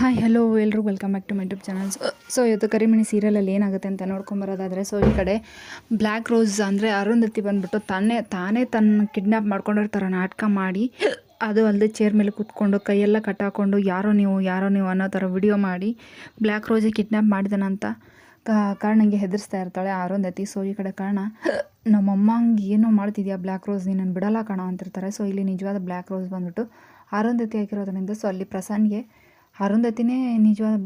Hi hello ಎಲ್ಲರೂ welcome back to my YouTube channels so ಇವತ್ತು ಕರಿಮಣಿ ಸೀರಿಯಲಲ್ಲಿ ಏನಾಗುತ್ತೆ ಅಂತ ನೋಡ್ಕೊಂಬರೋದಾದರೆ ಸೊ ಈ ಕಡೆ ಬ್ಲ್ಯಾಕ್ ರೋಸ್ ಅಂದರೆ ಅರುಂಧತಿ ಬಂದ್ಬಿಟ್ಟು ತಾನೇ ತಾನೇ ತನ್ನ ಕಿಡ್ನ್ಯಾಪ್ ಮಾಡ್ಕೊಂಡಿರ್ತಾರೆ ನಾಟಕ ಮಾಡಿ, ಅದು ಅಲ್ಲದೆ ಚೇರ್ ಮೇಲೆ ಕೂತ್ಕೊಂಡು, ಕೈಯೆಲ್ಲ ಕಟ್ಟಾಕೊಂಡು ಯಾರೋ ನೀವು ಯಾರೋ ನೀವು ಅನ್ನೋ ಥರ ವಿಡಿಯೋ ಮಾಡಿ ಬ್ಲ್ಯಾಕ್ ರೋಸೇ ಕಿಡ್ನ್ಯಾಪ್ ಮಾಡಿದಾನಂತ ಕಾರಣಂಗೆ ಹೆದರ್ಸ್ತಾ ಇರ್ತಾಳೆ ಅರುಂಧತಿ ಸೊ ಈ ಕಡೆ ಕಾರಣ ನಮ್ಮಮ್ಮಂಗೆ ಏನೋ ಮಾಡ್ತಿದ್ಯಾ ಬ್ಲ್ಯಾಕ್ ರೋಸ್ ನೀನನ್ನು ಬಿಡಲ್ಲ ಕಾಣೋ ಅಂತಿರ್ತಾರೆ. ಸೊ ಇಲ್ಲಿ ನಿಜವಾದ ಬ್ಲ್ಯಾಕ್ ರೋಸ್ ಬಂದ್ಬಿಟ್ಟು ಅರುಂಧತಿ ಆಗಿರೋದ್ರಿಂದ ಸೊ ಅಲ್ಲಿ ಪ್ರಸನ್ಗೆ ಅರುಂಧತಿನೇ ನಿಜವಾದ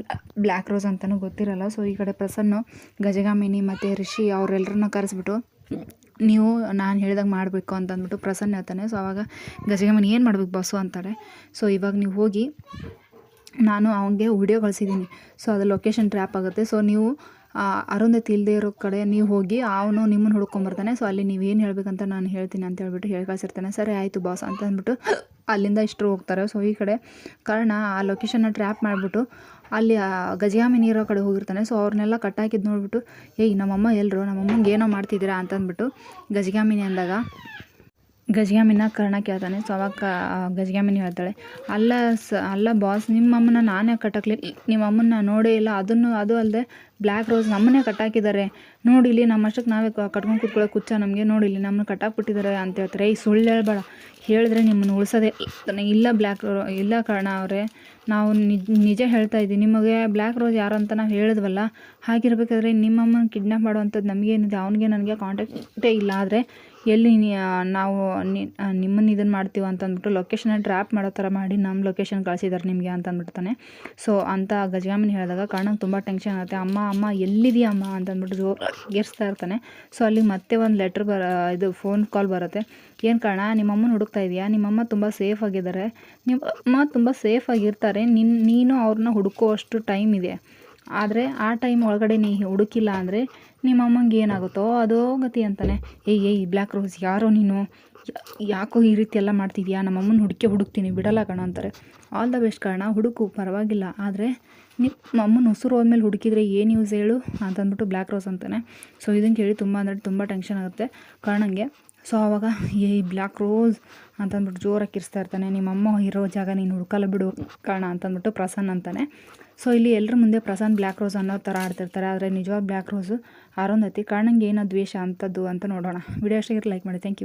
ಬ್ಲ್ಯಾಕ್ ರೋಸ್ ಅಂತಲೂ ಗೊತ್ತಿರಲ್ಲ. ಸೊ ಈ ಕಡೆ ಪ್ರಸನ್ನು, ಗಜಗಾಮಿನಿ ಮತ್ತು ರಿಷಿ ಅವರೆಲ್ಲರನ್ನ ಕರೆಸ್ಬಿಟ್ಟು, ನೀವು ನಾನು ಹೇಳಿದಾಗ ಮಾಡಬೇಕು ಅಂತ ಅಂದ್ಬಿಟ್ಟು ಪ್ರಸನ್ನ ಹೇಳ್ತಾನೆ. ಸೊ ಆವಾಗ ಗಜಗಾಮಿನಿ ಏನು ಮಾಡ್ಬೇಕು ಬಸ್ಸು ಅಂತಾರೆ. ಸೊ ಇವಾಗ ನೀವು ಹೋಗಿ, ನಾನು ಅವನಿಗೆ ವಿಡಿಯೋ ಕಳಿಸಿದ್ದೀನಿ ಸೊ ಅದು ಲೊಕೇಶನ್ ಟ್ರ್ಯಾಪ್ ಆಗುತ್ತೆ. ಸೊ ನೀವು ಅರುಂಧತಿ ಇಲ್ಲದೆ ಇರೋ ಕಡೆ ನೀವು ಹೋಗಿ ಅವನು ನಿಮ್ಮನ್ನು ಹುಡ್ಕೊಂಬರ್ತಾನೆ ಸೊ ಅಲ್ಲಿ ನೀವೇನು ಹೇಳ್ಬೇಕಂತ ನಾನು ಹೇಳ್ತೀನಿ ಅಂತ ಹೇಳ್ಬಿಟ್ಟು ಹೇಳಿ ಕಳಿಸಿರ್ತಾನೆ. ಸರಿ, ಆಯಿತು ಬಾಸ್ ಅಂತ ಅಂದ್ಬಿಟ್ಟು ಅಲ್ಲಿಂದ ಇಷ್ಟರು ಹೋಗ್ತಾರೆ. ಸೊ ಈ ಕಡೆ ಕಾರಣ ಆ ಲೊಕೇಶನ್ನ ಟ್ರ್ಯಾಪ್ ಮಾಡಿಬಿಟ್ಟು ಅಲ್ಲಿ ಗಜಗಾಮಿ ಇರೋ ಕಡೆ ಹೋಗಿರ್ತಾನೆ. ಸೊ ಅವ್ರನ್ನೆಲ್ಲ ಕಟ್ಟಾಕಿದ್ದು ನೋಡ್ಬಿಟ್ಟು, ಏಯ್, ನಮ್ಮಮ್ಮ ಎಲ್ಲರು ನಮ್ಮಮ್ಮಂಗೆ ಏನೋ ಮಾಡ್ತಿದ್ದೀರಾ? ಅಂತಂದ್ಬಿಟ್ಟು ಗಜಗಾಮಿನಿ ಅಂದಾಗ ಗಜಗಾಮಿನ ಕರ್ಣ ಕೇಳ್ತಾನೆ. ಸೊ ಅವಾಗ ಗಜಗಾಮಿನಿ ಹೇಳ್ತಾಳೆ, ಅಲ್ಲ ಸ, ಅಲ್ಲ ಬಾಸ್ ನಿಮ್ಮಮ್ಮನ ನಾನೇ ಕಟ್ಟಕ್ಲಿ ನಿಮ್ಮ ಅಮ್ಮನ ನೋಡೇ ಇಲ್ಲ. ಅದನ್ನು, ಅದು ಅಲ್ಲದೆ ಬ್ಲ್ಯಾಕ್ ರೋಸ್ ನಮ್ಮನ್ನೇ ಕಟ್ಟಾಕಿದ್ದಾರೆ. ನೋಡಿ ಇಲ್ಲಿ ನಮ್ಮ ಅಷ್ಟಕ್ಕೆ ನಾವೇ ಕಟ್ಕೊಂಡು ಕೂತ್ಕೊಳ್ಳೋ ಕುಚ್ಚ ನಮಗೆ. ನೋಡಿ ಇಲ್ಲಿ ನಮ್ಮನ್ನ ಕಟ್ಟಾಕ್ಬಿಟ್ಟಿದ್ದಾರೆ ಅಂತ ಹೇಳ್ತಾರೆ. ಈ ಸುಳ್ಳು ಹೇಳ್ಬೇಡ. ಹೇಳಿದ್ರೆ ನಿಮ್ಮನ್ನು ಉಳಿಸೋದೇ ಇಲ್ಲ. ಬ್ಲ್ಯಾಕ್ ಇಲ್ಲ ಕಾರಣ ಅವರೇ. ನಾವು ನಿಜ ಹೇಳ್ತಾ ಇದ್ದೀವಿ. ನಿಮಗೆ ಬ್ಲ್ಯಾಕ್ ರೋಸ್ ಯಾರು ಅಂತ ನಾವು ಹೇಳಿದ್ವಲ್ಲ, ಹಾಗಿರ್ಬೇಕಾದ್ರೆ ನಿಮ್ಮಮ್ಮನ ಕಿಡ್ನಾಪ್ ಮಾಡುವಂಥದ್ದು ನಮಗೇನಿದೆ ಅವನಿಗೆ ನನಗೆ ಕಾಂಟ್ಯಾಕ್ಟೇ ಇಲ್ಲ. ಆದರೆ ಎಲ್ಲಿ ನಾವು ನಿಮ್ಮನ್ನು ಇದನ್ನು ಮಾಡ್ತೀವಿ ಅಂತ ಅಂದ್ಬಿಟ್ಟು ಲೊಕೇಶನ್ನ ಟ್ರ್ಯಾಪ್ ಮಾಡೋ ಥರ ಮಾಡಿ ನಮ್ಮ ಲೊಕೇಶನ್ ಕಳಿಸಿದ್ದಾರೆ ನಿಮಗೆ ಅಂತ ಅಂದ್ಬಿಡ್ತಾನೆ. ಸೊ, ಅಂತ ಗಜಗಾಮಿನಿ ಹೇಳಿದಾಗ ಕಾರಣ ತುಂಬ ಟೆನ್ಷನ್ ಆಗುತ್ತೆ. ಅಮ್ಮ ಅಮ್ಮ ಎಲ್ಲಿದೆಯಾ ಅಮ್ಮ ಅಂತ ಅಂದ್ಬಿಟ್ಟು ಇರ್ತಾನೆ. ಸೊ ಅಲ್ಲಿ ಮತ್ತೆ ಒಂದು ಲೆಟ್ರ್ ಬರ, ಇದು ಫೋನ್ ಕಾಲ್ ಬರುತ್ತೆ. ಏನು ಕಾರಣ ನಿಮ್ಮಮ್ಮನ ಹುಡುಕ್ತಾ ಇದೆಯಾ? ನಿಮ್ಮಮ್ಮ ತುಂಬ ಸೇಫ್ ಆಗಿದ್ದಾರೆ ನಿಮ್ಮ ಅಮ್ಮ ತುಂಬ ಸೇಫ್ ಆಗಿರ್ತಾರೆ. ನಿನ್ನ ನೀನು ಅವ್ರನ್ನ ಹುಡುಕುವಷ್ಟು ಟೈಮ್ ಇದೆ. ಆದರೆ ಆ ಟೈಮ್ ಒಳಗಡೆ ನೀ ಹುಡುಕಿಲ್ಲ ಅಂದರೆ ನಿಮ್ಮಮ್ಮಂಗೆ ಏನಾಗುತ್ತೋ ಅದೋ ಗತಿ ಅಂತಾನೆ. ಏಯ್ ಏಯ್ ಬ್ಲ್ಯಾಕ್ ರೋಸ್ ಯಾರೋ ನೀನು? ಯಾಕೋ ಈ ರೀತಿ ಎಲ್ಲ ಮಾಡ್ತಿದ್ಯಾ? ನಮ್ಮ ಅಮ್ಮನ ಹುಡುಕಿ ಹುಡುಕ್ತೀನಿ, ಬಿಡಲ್ಲ ಕಣ ಅಂತಾರೆ. ಆಲ್ ದ ಬೆಸ್ಟ್ ಕಾರಣ, ಹುಡುಕು, ಪರವಾಗಿಲ್ಲ. ಆದರೆ ನಿಮ್ಮ ಅಮ್ಮನ ಉಸಿರು ಹೋದ್ಮೇಲೆ ಹುಡುಕಿದ್ರೆ ಏನು ಯೂಸ್ ಹೇಳು? ಅಂತಂದ್ಬಿಟ್ಟು ಬ್ಲ್ಯಾಕ್ ರೋಸ್ ಅಂತಾನೆ. ಸೊ ಇದನ್ನು ಕೇಳಿ ತುಂಬ ಅಂದರೆ ತುಂಬ ಟೆನ್ಷನ್ ಆಗುತ್ತೆ. ಕಾರಣಂಗೆ ಸೊ ಆವಾಗ ಏ ಬ್ಲ್ಯಾಕ್ ರೋಸ್ ಅಂತಂದ್ಬಿಟ್ಟು ಜೋರಾಗಿ ಕಿರಿಸ್ತಾ ಇರ್ತಾನೆ. ನಿಮ್ಮಮ್ಮ ಇರೋ ಜಾಗ ನೀನು ಹುಡುಕಲ್ಲ ಬಿಡು ಕಾರಣ ಅಂತಂದ್ಬಿಟ್ಟು ಪ್ರಸನ್ನ ಅಂತಾನೆ. ಸೊ ಇಲ್ಲಿ ಎಲ್ಲರ ಮುಂದೆ ಪ್ರಸನ್ ಬ್ಲ್ಯಾಕ್ ರೋಸ್ ಅನ್ನೋ ಥರ ಆಡ್ತಿರ್ತಾರೆ. ಆದರೆ ನಿಜವಾದ ಬ್ಲ್ಯಾಕ್ ರೋಸು ಅರುಂಧತಿ ಕಾರಣಂಗೆ ಏನೋ ದ್ವೇಷ ಅಂಥದ್ದು ಅಂತ ನೋಡೋಣ. ವಿಡಿಯೋ ಅಷ್ಟಾಗಿರೋ ಲೈಕ್ ಮಾಡಿ. Thank you